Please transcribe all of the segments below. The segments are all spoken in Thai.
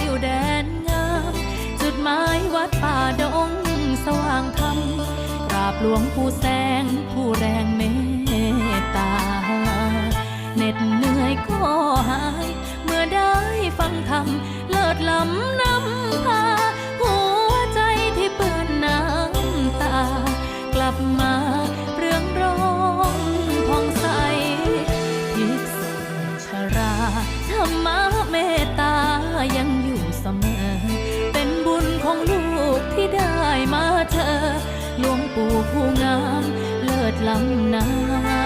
อยู่แดนงาม จุดหมายวัดป่าดงสว่างธรรมกราบหลวงผู้แสงผู้แรงเมตตาเหน็ดเหนื่อยก็หาย เมื่อได้ฟังธรรมเลิศล้ำน้ำพาหัวใจที่เปื้อนน้ำตากลับมา ธรรมะเมตตายังอยู่เสมอ เป็นบุญของลูกที่ได้มาเจอหลวงปู่ผู้งามเลิศล้ำน้ำ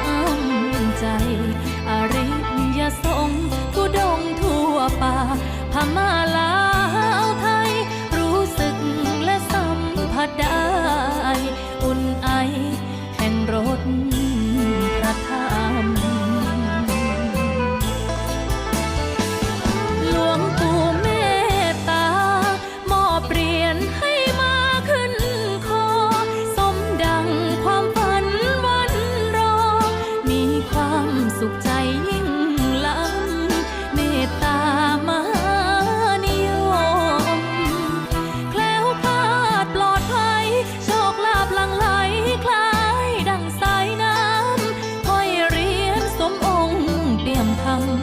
เปี่ยมธรรม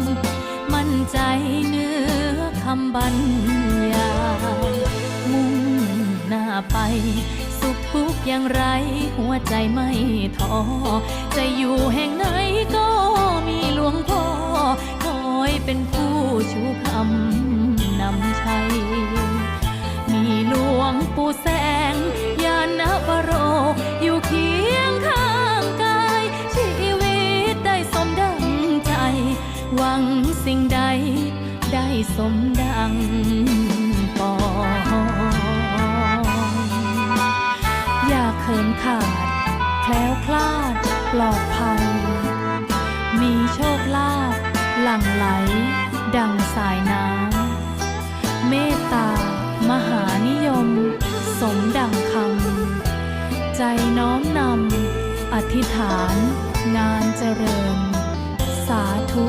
มั่นใจเนื้อคำบรรยายมุ่งหน้าไป สุขทุกอย่างไร หัวใจไม่ท้อ จะอยู่แห่งไหนก็มีหลวงพ่อ คอยเป็นผู้ชูคำนำชัย มีหลวงปู่แส หวังสิ่งใดได้สมดังปองอย่าเขินขาดแคล้วคลาดปลอดภัย มีโชคลาภหลั่งไหล ดังสายน้ำเมตตามหานิยม สมดังคำใจน้อมนำอธิษฐานงานเจริญ สาธุ